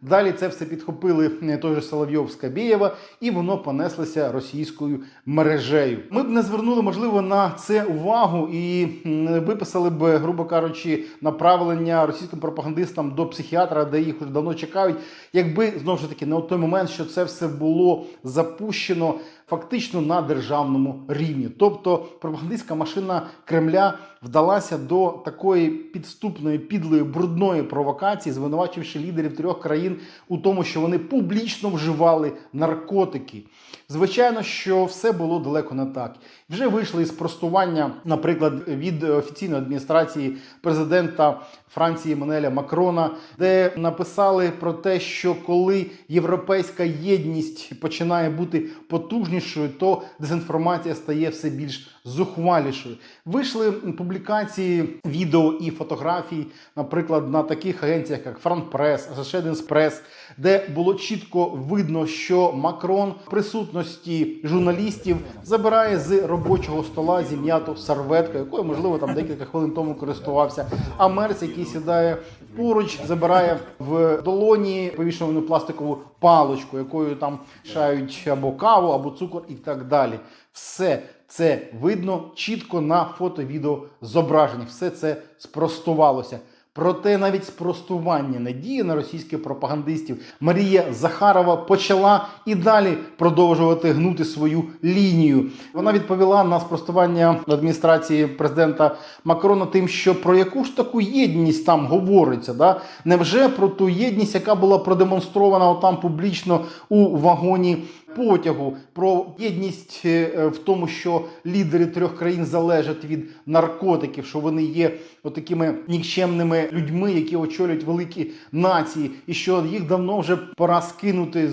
Далі це все підхопили е, той же Соловйов Скабєєва, і воно понеслося російською мережею. Ми б не звернули, можливо, на це увагу і виписали б, грубо кажучи, направлення російським пропагандистам до психіатра, де їх вже давно чекають, якби знову ж таки на той момент, що це все було запущено фактично на державному рівні. Тобто пропагандистська машина Кремля вдалася до такої підступної, підлої, брудної провокації, звинувачивши лідерів трьох країн у тому, що вони публічно вживали наркотики. Звичайно, що все було далеко не так. Вже вийшли із простування, наприклад, від офіційної адміністрації президента Франції Манеля Макрона, де написали про те, що коли європейська єдність починає бути потужнішою, то дезінформація стає все більш зухвалішою. Вийшли публікації відео і фотографій, наприклад, на таких агенціях, як Франпрес, Associated Press, де було чітко видно, що Макрон в присутності журналістів забирає з робочого стола зім'яту серветку, якою можливо там декілька хвилин тому користувався. А мерць, який сідає поруч, забирає в долоні повішену пластикову паличку, якою там шають або каву, або цукор, і так далі. Все це видно чітко на фото-відео зображеннях. Все це спростувалося. Проте навіть спростування не діє на російських пропагандистів. Марія Захарова почала і далі продовжувати гнути свою лінію. Вона відповіла на спростування адміністрації президента Макрона тим, що про яку ж таку єдність там говориться. Да? Невже про ту єдність, яка була продемонстрована там публічно у вагоні потягу, про єдність е, в тому, що лідери трьох країн залежать від наркотиків, що вони є отакими нікчемними людьми, які очолюють великі нації, і що їх давно вже пора скинути